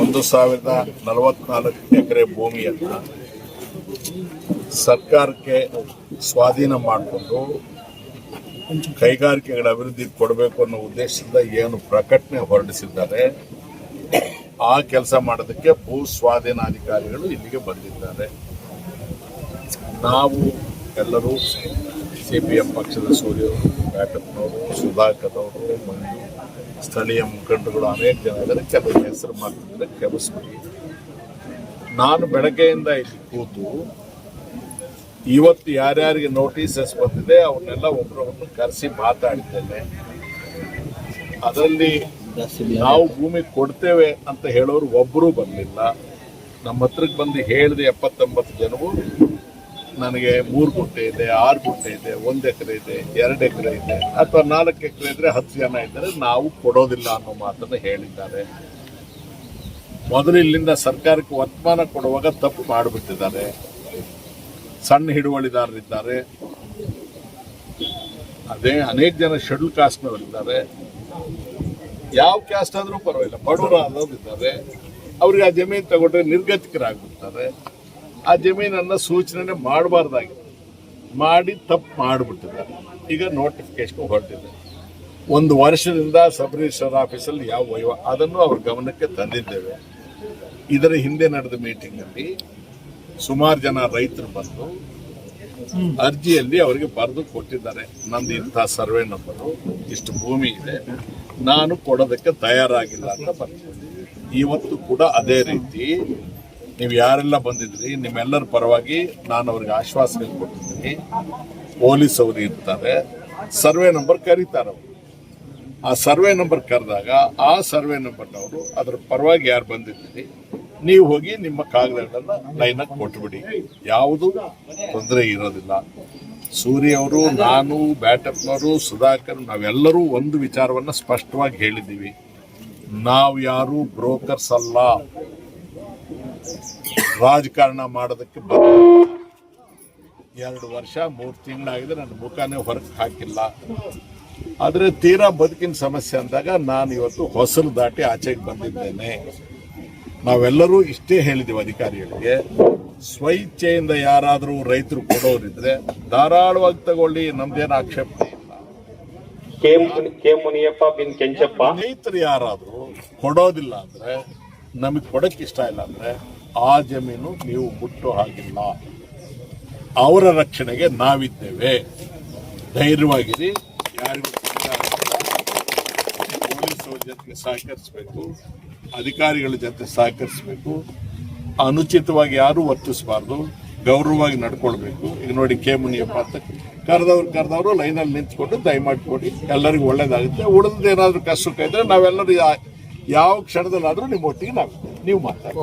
ಒಂದು ಸಾವಿರದ ನಲವತ್ನಾಲ್ಕು ಎಕರೆ ಭೂಮಿಯನ್ನು ಸರ್ಕಾರಕ್ಕೆ ಸ್ವಾಧೀನ ಮಾಡಿಕೊಂಡು ಕೈಗಾರಿಕೆಗಳ ಅಭಿವೃದ್ಧಿ ಕೊಡಬೇಕು ಅನ್ನೋ ಉದ್ದೇಶದಿಂದ ಏನು ಪ್ರಕಟಣೆ ಹೊರಡಿಸಿದ್ದಾರೆ. ಆ ಕೆಲಸ ಮಾಡೋದಕ್ಕೆ ಭೂ ಸ್ವಾಧೀನಾಧಿಕಾರಿಗಳು ಇಲ್ಲಿಗೆ ಬಂದಿದ್ದಾರೆ. ನಾವು ಎಲ್ಲರೂ ಸಿ ಪಿ ಎಂ ಪಕ್ಷದ ಸೂರ್ಯ ಬ್ಯಾಟಪ್ನವರು ಸುಧಾಕರ್ ಅವರು, ಮಂಜು, ಸ್ಥಳೀಯ ಮುಖಂಡರುಗಳು ಅನೇಕ ಜನ ಇದ್ದಾರೆ. ಕೆಲವು ಹೆಸರು ಮಾಡ್ತಿದ್ರೆ ಕ್ಷಮಿಸ್ಬಿಡಿ ನಾನು ಬೆಳಗ್ಗೆಯಿಂದ ಇಲ್ಲಿ ಕೂತು ಇವತ್ತು ಯಾರ್ಯಾರಿಗೆ ನೋಟಿಸಸ್ ಬಂದಿದೆ, ಅವನ್ನೆಲ್ಲ ಒಬ್ಬರೊಬ್ಬರನ್ನು ಕರೆಸಿ ಮಾತಾಡಿದ್ದೇನೆ. ಅದರಲ್ಲಿ ನಾವು ಭೂಮಿ ಕೊಡ್ತೇವೆ ಅಂತ ಹೇಳೋರು ಒಬ್ಬರೂ ಬರಲಿಲ್ಲ ನಮ್ಮ ಹತ್ರಕ್ಕೆ ಬಂದು ಹೇಳಿದ ಎಪ್ಪತ್ತೊಂಬತ್ತು ಜನವು ನನಗೆ ಮೂರು ಗುಂಟೆ ಇದೆ, ಆರು ಗುಂಟೆ ಇದೆ, ಒಂದು ಎಕರೆ ಇದೆ, ಎರಡು ಎಕರೆ ಇದೆ, ಅಥವಾ ನಾಲ್ಕು ಎಕರೆ ಇದ್ರೆ ಹತ್ತು ಜನ ಇದ್ದರೆ, ನಾವು ಕೊಡೋದಿಲ್ಲ ಅನ್ನೋ ಮಾತನ್ನು ಹೇಳಿದ್ದಾರೆ. ಮೊದಲು ಇಲ್ಲಿಂದ ಸರ್ಕಾರಕ್ಕೆ ವರ್ತಮಾನ ಕೊಡುವಾಗ ತಪ್ಪು ಮಾಡಿಬಿಟ್ಟಿದ್ದಾರೆ. ಸಣ್ಣ ಹಿಡುವಳಿದಾರರಿದ್ದಾರೆ. ಅದೇ ಅನೇಕ ಜನ ಶೆಡ್ಯೂಲ್ ಕಾಸ್ಟ್ನವರಿದ್ದಾರೆ ಯಾವ ಕ್ಯಾಸ್ಟ್ ಆದರೂ ಪರವಾಗಿಲ್ಲ ಬಡವರು ಆದವ್ರಿದ್ದಾರೆ ಅವ್ರಿಗೆ ಆ ಜಮೀನು ತಗೊಂಡ್ರೆ ನಿರ್ಗತಿಕರಾಗ್ಬಿಡ್ತಾರೆ. ಆ ಜಮೀನನ್ನು ಸೂಚನೆ ಮಾಡಬಾರ್ದಾಗಿ. ಮಾಡಿ ತಪ್ಪು ಮಾಡಿಬಿಟ್ಟಿದ್ದಾರೆ ಈಗ ನೋಟಿಫಿಕೇಶನ್ ಹೊರಟಿದೆ. ಒಂದು ವರ್ಷದಿಂದ ಸಬ್ ರಿಜಿಸ್ಟರ್ ಆಫೀಸಲ್ಲಿ ಯಾವ ವಹಿವ ಅದನ್ನು ಅವ್ರ ಗಮನಕ್ಕೆ ತಂದಿದ್ದೇವೆ. ಇದರ ಹಿಂದೆ ನಡೆದ ಮೀಟಿಂಗಲ್ಲಿ ಸುಮಾರು ಜನ ರೈತರು ಬಂದು ಅರ್ಜಿಯಲ್ಲಿ ಅವರಿಗೆ ಬರೆದು ಕೊಟ್ಟಿದ್ದಾರೆ. ನಂದು ಇಂಥ ಸರ್ವೆ ನಂಬರು ಇಷ್ಟು ಭೂಮಿ ಇದೆ. ನಾನು ಕೊಡೋದಕ್ಕೆ ತಯಾರಾಗಿಲ್ಲ ಅಂತ ಬರ್ತೀನಿ ಇವತ್ತು ಕೂಡ ಅದೇ ರೀತಿ ನೀವು ಯಾರೆಲ್ಲ ಬಂದಿದ್ರಿ, ನಿಮ್ಮೆಲ್ಲರ ಪರವಾಗಿ ನಾನು ಅವ್ರಿಗೆ ಆಶ್ವಾಸನೆ ಕೊಟ್ಟಿದ್ದೀನಿ. ಪೊಲೀಸ್ ಅವರು ಇರ್ತಾರೆ. ಸರ್ವೆ ನಂಬರ್ ಕರೀತಾರೆ ಅವರು. ಆ ಸರ್ವೆ ನಂಬರ್ ಕರೆದಾಗ ಆ ಸರ್ವೆ ನಂಬರ್ನವರು ಅದರ ಪರವಾಗಿ ಯಾರು ಬಂದಿದ್ದೀರಿ, ನೀವು ಹೋಗಿ ನಿಮ್ಮ ಕಾಗದಗಳನ್ನ ಲೈನಾಗಿ ಕೊಟ್ಬಿಡಿ. ಯಾವುದು ತೊಂದರೆ ಇರೋದಿಲ್ಲ. ಸೂರ್ಯ ಅವರು, ನಾನು ಬ್ಯಾಟಪ್ನವರು ಸುಧಾಕರ್, ನಾವೆಲ್ಲರೂ ಒಂದು ವಿಚಾರವನ್ನ ಸ್ಪಷ್ಟವಾಗಿ ಹೇಳಿದ್ದೀವಿ. ನಾವು ಯಾರು ಬ್ರೋಕರ್ಸ್ ಅಲ್ಲ. ರಾಜಕಾರಣ ಮಾಡೋದಕ್ಕೆ ಎರಡು ವರ್ಷ ಮೂರು ತಿಂಗಳಾಗಿದೆ. ನನ್ನ ಮುಖನೇ ಹೊರಗೆ ಹಾಕಿಲ್ಲ. ಆದರೆ ತೀರಾ ಬದುಕಿನ ಸಮಸ್ಯೆ ಅಂದಾಗ ನಾನು ಇವತ್ತು ಹೊಸಲು ದಾಟಿ ಆಚೆಗೆ ಬಂದಿದ್ದೇನೆ. ನಾವೆಲ್ಲರೂ ಇಷ್ಟೇ ಹೇಳಿದ್ದೀವಿ ಅಧಿಕಾರಿಗಳಿಗೆ. ಸ್ವಇಚ್ಛೆಯಿಂದ ಯಾರಾದರೂ ರೈತರು ಕೊಡೋರಿದ್ರೆ ಧಾರಾಳವಾಗಿ ತಗೊಳ್ಳಿ ನಮ್ದೇನು ಆಕ್ಷೇಪಣೆ ಇಲ್ಲ. ರೈತರು ಯಾರಾದರೂ ಕೊಡೋದಿಲ್ಲ ಅಂದ್ರೆ ನಮಗೆ ಕೊಡಕ್ಕೆ ಇಷ್ಟ ಇಲ್ಲ ಅಂದ್ರೆ ಆ ಜಮೀನು ನೀವು ಮುಟ್ಟೋ ಹಾಗಿಲ್ಲ. ಅವರ ರಕ್ಷಣೆಗೆ ನಾವಿದ್ದೇವೆ. ಧೈರ್ಯವಾಗಿರಿ. ಯಾರಿಗೂ ಪೊಲೀಸರ ಜೊತೆಗೆ ಸಹಕರಿಸಬೇಕು. ಅಧಿಕಾರಿಗಳ ಜೊತೆ ಸಹಕರಿಸಬೇಕು. ಅನುಚಿತವಾಗಿ ಯಾರು ವರ್ತಿಸಬಾರ್ದು. ಗೌರವವಾಗಿ ನಡ್ಕೊಳ್ಬೇಕು. ಈಗ ನೋಡಿ ಕೆ ಮುನಿಯಪ್ಪ ಅಂತ ಕರೆದವ್ರು ಕರೆದವರು ಲೈನಲ್ಲಿ ನಿಂತ್ಕೊಂಡು ದಯಮಾಡಿಕೊಡಿ ಎಲ್ಲರಿಗೂ ಒಳ್ಳೇದಾಗುತ್ತೆ. ಉಳಿದ ಏನಾದರೂ ಕಷ್ಟ ಇದ್ರೆ ನಾವೆಲ್ಲರೂ ಯಾವ ಕ್ಷಣದಲ್ಲಾದರೂ ನಿಮ್ಮ ಒಟ್ಟಿಗೆ ನಾವು ನೀವು ಮಾತಾಡಿ.